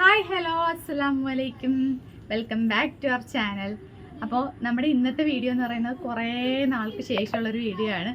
Hi hello അസ്സാം വലൈക്കും welcome back to our channel. അപ്പോൾ നമ്മുടെ ഇന്നത്തെ വീഡിയോ എന്ന് പറയുന്നത് കുറേ നാൾക്ക് ശേഷമുള്ളൊരു വീഡിയോ ആണ്.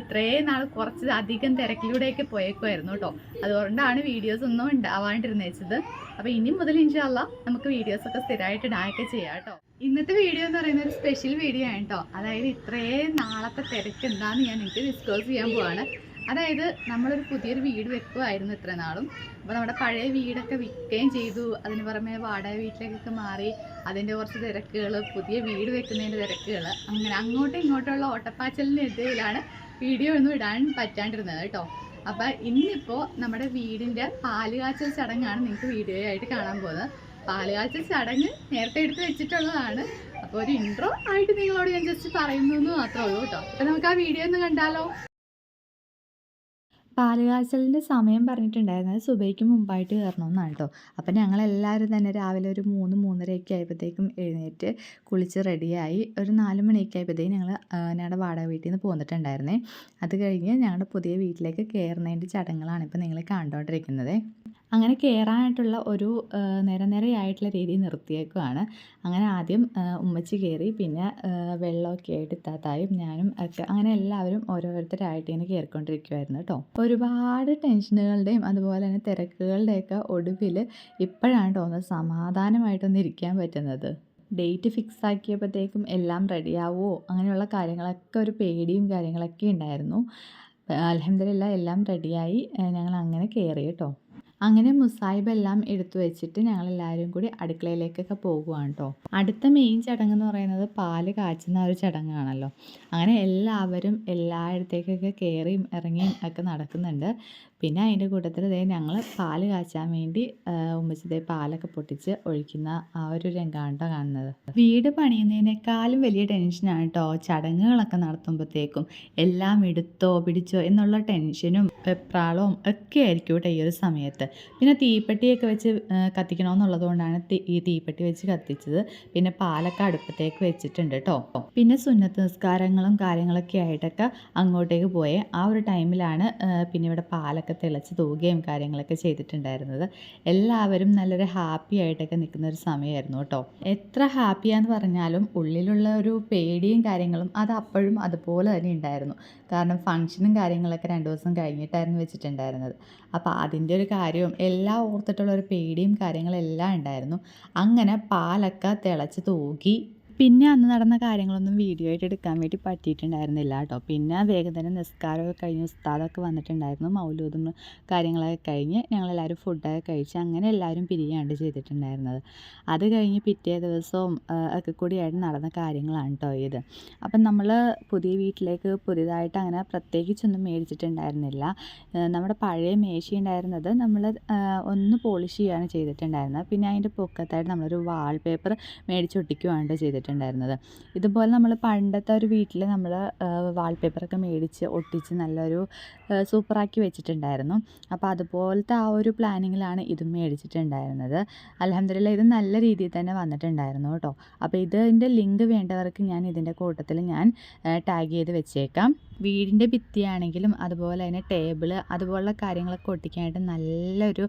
ഇത്രയും നാൾ കുറച്ച് അധികം തിരക്കിലൂടെയൊക്കെ പോയേക്കുമായിരുന്നു കേട്ടോ. അതുകൊണ്ടാണ് വീഡിയോസ് ഒന്നും ഉണ്ടാവാണ്ടിരുന്ന വെച്ചത്. അപ്പോൾ ഇനി മുതൽ ഇൻഷാല്ല നമുക്ക് വീഡിയോസൊക്കെ സ്ഥിരമായിട്ട് ഇടാനൊക്കെ ചെയ്യാം കേട്ടോ. ഇന്നത്തെ വീഡിയോ എന്ന് പറയുന്ന ഒരു സ്പെഷ്യൽ വീഡിയോ ആണ് കേട്ടോ. അതായത് ഇത്രയും നാളത്തെ തിരക്ക് എന്താണെന്ന് ഞാൻ എനിക്ക് ഡിസ്കസ് ചെയ്യാൻ പോവാണ്. അതായത് നമ്മളൊരു പുതിയൊരു വീട് വെക്കുമായിരുന്നു ഇത്ര നാളും. അപ്പോൾ നമ്മുടെ പഴയ വീടൊക്കെ വിൽക്കുകയും ചെയ്തു. അതിന് പുറമെ വാടക വീട്ടിലേക്കൊക്കെ മാറി അതിന്റെ കുറച്ച് തിരക്കുകൾ പുതിയ വീട് വെക്കുന്നതിന്റെ തിരക്കുകൾ അങ്ങനെ അങ്ങോട്ടും ഇങ്ങോട്ടുള്ള ഓട്ടപ്പാച്ചലിനെതിരെയാണ് വീഡിയോ ഒന്നും ഇടാൻ പറ്റാണ്ടിരുന്നത് കേട്ടോ. അപ്പം ഇന്നിപ്പോൾ നമ്മുടെ വീടിന്റെ പാലുകാച്ചൽ ചടങ്ങാണ് നിങ്ങൾക്ക് വീഡിയോ ആയിട്ട് കാണാൻ പോകുന്നത്. പാലുകാച്ചൽ ചടങ്ങ് നേരത്തെ എടുത്ത് വെച്ചിട്ടുള്ളതാണ്. അപ്പോൾ ഒരു ഇൻട്രോ ആയിട്ട് നിങ്ങളോട് ഞാൻ ജസ്റ്റ് പറയുന്നു എന്ന് മാത്രമേ ഉള്ളൂ കേട്ടോ. അപ്പം നമുക്ക് ആ വീഡിയോ ഒന്ന് കണ്ടാലോ? പാലുകാച്ചലിന്റെ സമയം പറഞ്ഞിട്ടുണ്ടായിരുന്നത് സുബൈക്ക് മുമ്പായിട്ട് കയറണമെന്നാണ് കേട്ടോ അപ്പം ഞങ്ങളെല്ലാവരും തന്നെ രാവിലെ ഒരു മൂന്ന് മൂന്നരയൊക്കെ ആയപ്പോഴത്തേക്കും എഴുന്നേറ്റ് കുളിച്ച് റെഡിയായി. ഒരു നാല് മണിയൊക്കെ ആയപ്പോഴത്തേക്കും ഞങ്ങൾ ഞങ്ങളുടെ വാടക വീട്ടിൽ നിന്ന് പോന്നിട്ടുണ്ടായിരുന്നേ. അത് കഴിഞ്ഞ് ഞങ്ങളുടെ പുതിയ വീട്ടിലേക്ക് കയറുന്നതിന്റെ ചടങ്ങുകളാണ് ഇപ്പം നിങ്ങൾ കണ്ടുകൊണ്ടിരിക്കുന്നത് അങ്ങനെ കയറാനായിട്ടുള്ള ഒരു നിരനിരയായിട്ടുള്ള രീതി നിർത്തിയേക്കുവാണ്. അങ്ങനെ ആദ്യം ഉമ്മച്ചി കയറി പിന്നെ വെള്ളമൊക്കെ ആയിട്ട് ഇത്താത്തായും ഞാനും ഒക്കെ അങ്ങനെ എല്ലാവരും ഓരോരുത്തരായിട്ട് ഇങ്ങനെ കയറിക്കൊണ്ടിരിക്കുമായിരുന്നു കേട്ടോ ഒരുപാട് ടെൻഷനുകളുടെയും അതുപോലെ തന്നെ തിരക്കുകളുടെയൊക്കെ ഒടുവിൽ ഇപ്പോഴാണ് തോന്നുന്നത് സമാധാനമായിട്ടൊന്ന് ഇരിക്കാൻ പറ്റുന്നത്. ഡേറ്റ് ഫിക്സ് ആക്കിയപ്പോഴത്തേക്കും എല്ലാം റെഡിയാവുമോ അങ്ങനെയുള്ള കാര്യങ്ങളൊക്കെ ഒരു പേടിയും കാര്യങ്ങളൊക്കെ ഉണ്ടായിരുന്നു. അലഹമില്ല എല്ലാം റെഡിയായി. ഞങ്ങൾ അങ്ങനെ കയറി കേട്ടോ. അങ്ങനെ മുസായിബ് എല്ലാം എടുത്തു വെച്ചിട്ട് ഞങ്ങൾ എല്ലാവരും കൂടി അടുക്കളയിലേക്കൊക്കെ പോകുവാണ് കേട്ടോ അടുത്ത മെയിൻ ചടങ്ങ് എന്ന് പറയുന്നത് പാൽ കാച്ചുന്ന ഒരു ചടങ്ങാണല്ലോ. അങ്ങനെ എല്ലാവരും എല്ലായിടത്തേക്കൊക്കെ കയറിയും ഇറങ്ങിയും ഒക്കെ നടക്കുന്നുണ്ട്. പിന്നെ അതിന്റെ കൂട്ടത്തിൽ ദേ ഞങ്ങൾ പാൽ കാച്ചാൻ വേണ്ടി ഉമ്മച്ചി ദേ പാലൊക്കെ പൊട്ടിച്ച് ഒഴിക്കുന്ന ആ ഒരു രംഗമാണ് കാണുന്നത്. വീട് പണിയുന്നതിനേക്കാളും വലിയ ടെൻഷനാണ് കേട്ടോ ചടങ്ങുകളൊക്കെ നടത്തുമ്പോഴത്തേക്കും എല്ലാം എടുത്തോ പിടിച്ചോ എന്നുള്ള ടെൻഷനും വെപ്രാളവും ഒക്കെ ആയിരിക്കും കേട്ടോ ഈ ഒരു സമയത്ത്. പിന്നെ തീപ്പെട്ടിയൊക്കെ വെച്ച് കത്തിക്കണമെന്നുള്ളത് കൊണ്ടാണ് ഈ തീപ്പെട്ടി വെച്ച് കത്തിച്ചത്. പിന്നെ പാലൊക്കെ അടുപ്പത്തേക്ക് വെച്ചിട്ടുണ്ട് കേട്ടോ പിന്നെ സുന്നത്ത് നിസ്കാരങ്ങളും കാര്യങ്ങളൊക്കെ ആയിട്ടൊക്കെ അങ്ങോട്ടേക്ക് പോയേ. ആ ഒരു ടൈമിലാണ് പിന്നെ ഇവിടെ പാലൊക്കെ തിളച്ച് തൂകുകയും കാര്യങ്ങളൊക്കെ ചെയ്തിട്ടുണ്ടായിരുന്നത്. എല്ലാവരും നല്ലൊരു ഹാപ്പി ആയിട്ടൊക്കെ നിൽക്കുന്ന ഒരു സമയമായിരുന്നു കേട്ടോ. എത്ര ഹാപ്പിയാന്ന് പറഞ്ഞാലും ഉള്ളിലുള്ള ഒരു പേടിയും കാര്യങ്ങളും അത് അപ്പോഴും അതുപോലെ തന്നെ ഉണ്ടായിരുന്നു. കാരണം ഫംഗ്ഷനും കാര്യങ്ങളൊക്കെ രണ്ട് ദിവസം കഴിഞ്ഞിട്ടായിരുന്നു വെച്ചിട്ടുണ്ടായിരുന്നത്. അപ്പോൾ അതിന്റെ ഒരു കാര്യവും എല്ലാം ഓർത്തിട്ടുള്ള ഒരു പേടിയും കാര്യങ്ങളെല്ലാം ഉണ്ടായിരുന്നു. അങ്ങനെ പാലൊക്കെ തിളച്ച് തൂകി പിന്നെ അന്ന് നടന്ന കാര്യങ്ങളൊന്നും വീഡിയോ ആയിട്ട് എടുക്കാൻ വേണ്ടി പറ്റിയിട്ടുണ്ടായിരുന്നില്ല കേട്ടോ. പിന്നെ വേഗം തന്നെ നിസ്കാരമൊക്കെ കഴിഞ്ഞ് ഉസ്താദൊക്കെ വന്നിട്ടുണ്ടായിരുന്നു. മൗലൂദും കാര്യങ്ങളൊക്കെ കഴിഞ്ഞ് ഞങ്ങളെല്ലാവരും ഫുഡൊക്കെ കഴിച്ച് അങ്ങനെ എല്ലാവരും പിരിയാണ്ട് ചെയ്തിട്ടുണ്ടായിരുന്നത്. അത് കഴിഞ്ഞ് പിറ്റേ ദിവസവും ഒക്കെ കൂടിയായിട്ട് നടന്ന കാര്യങ്ങളാണ് കേട്ടോ ഇത്. അപ്പം നമ്മൾ പുതിയ വീട്ടിലേക്ക് പുതിയതായിട്ട് അങ്ങനെ പ്രത്യേകിച്ചൊന്നും മേടിച്ചിട്ടുണ്ടായിരുന്നില്ല. നമ്മുടെ പഴയ മേശ ഉണ്ടായിരുന്നത് നമ്മൾ ഒന്ന് പോളിഷ് ചെയ്യുകയാണ് ചെയ്തിട്ടുണ്ടായിരുന്നത്. പിന്നെ അതിന്റെ പൊക്കത്തായിട്ട് നമ്മളൊരു വാൾ പേപ്പർ മേടിച്ചൊട്ടിക്കുകയാണ് ചെയ്തിട്ടുണ്ടായിരുന്നത്. ചെയ്തിട്ടുണ്ടായിരുന്നത് ഇതുപോലെ നമ്മൾ പണ്ടത്തെ ഒരു വീട്ടിൽ നമ്മൾ വാൾപേപ്പറൊക്കെ മേടിച്ച് ഒട്ടിച്ച് നല്ലൊരു സൂപ്പറാക്കി വെച്ചിട്ടുണ്ടായിരുന്നു. അപ്പോൾ അതുപോലത്തെ ആ ഒരു പ്ലാനിങ്ങിലാണ് ഇതും മേടിച്ചിട്ടുണ്ടായിരുന്നത്. അലഹമ്മദില്ല ഇത് നല്ല രീതിയിൽ തന്നെ വന്നിട്ടുണ്ടായിരുന്നു കേട്ടോ. അപ്പോൾ ഇതിന്റെ ലിങ്ക് വേണ്ടവർക്ക് ഞാൻ ഇതിന്റെ കൂട്ടത്തിൽ ഞാൻ ടാഗ് ചെയ്ത് വെച്ചേക്കാം. വീടിന്റെ ഭിത്തിയാണെങ്കിലും അതുപോലെ തന്നെ ടേബിൾ അതുപോലുള്ള കാര്യങ്ങളൊക്കെ ഒട്ടിക്കാനായിട്ട് നല്ലൊരു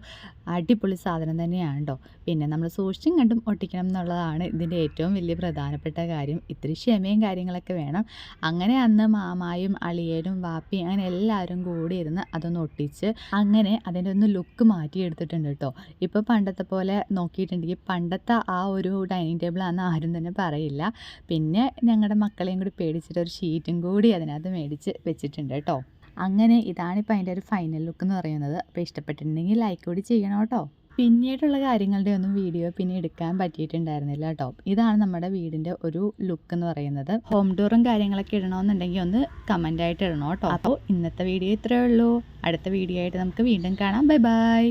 അടിപൊളി സാധനം തന്നെയാണ് കേട്ടോ പിന്നെ നമ്മൾ സൂക്ഷിച്ചും കണ്ടും ഒട്ടിക്കണം എന്നുള്ളതാണ് ഇതിന്റെ ഏറ്റവും വലിയ പ്രധാനപ്പെട്ട കാര്യം. ഇത്തിരി ക്ഷമയും കാര്യങ്ങളൊക്കെ വേണം. അങ്ങനെ അന്ന് മാമായും അളിയനും വാപ്പിയും അങ്ങനെ എല്ലാവരും കൂടി ഇരുന്ന് അതൊന്ന് ഒട്ടിച്ച് അങ്ങനെ അതിന്റെ ഒന്ന് ലുക്ക് മാറ്റിയെടുത്തിട്ടുണ്ട് കേട്ടോ ഇപ്പോൾ പണ്ടത്തെ പോലെ നോക്കിയിട്ടുണ്ടെങ്കിൽ പണ്ടത്തെ ആ ഒരു ഡൈനിങ് ടേബിൾ ആണെന്ന് ആരും തന്നെ പറയില്ല. പിന്നെ ഞങ്ങളുടെ മക്കളെയും കൂടി പേടിച്ചിട്ട് ഒരു ഷീറ്റും കൂടി അതിനകത്ത് മേടിച്ച് വെച്ചിട്ടുണ്ട് കേട്ടോ. അങ്ങനെ ഇതാണിപ്പോൾ അതിന്റെ ഒരു ഫൈനൽ ലുക്ക് എന്ന് പറയുന്നത്. അപ്പോൾ ഇഷ്ടപ്പെട്ടിട്ടുണ്ടെങ്കിൽ ലൈക്ക് കൂടി ചെയ്യണം കേട്ടോ. പിന്നീടുള്ള കാര്യങ്ങളുടെ ഒന്നും വീഡിയോ പിന്നെ എടുക്കാൻ പറ്റിയിട്ടുണ്ടായിരുന്നില്ല കേട്ടോ. ഇതാണ് നമ്മുടെ വീടിന്റെ ഒരു ലുക്ക് എന്ന് പറയുന്നത്. ഹോം ടൂറും കാര്യങ്ങളൊക്കെ ഇടണമെന്നുണ്ടെങ്കിൽ ഒന്ന് കമന്റായിട്ട് ഇടണം കേട്ടോ. അപ്പോൾ ഇന്നത്തെ വീഡിയോ ഇത്രയേ ഉള്ളൂ. അടുത്ത വീഡിയോ ആയിട്ട് നമുക്ക് വീണ്ടും കാണാം. Bye bye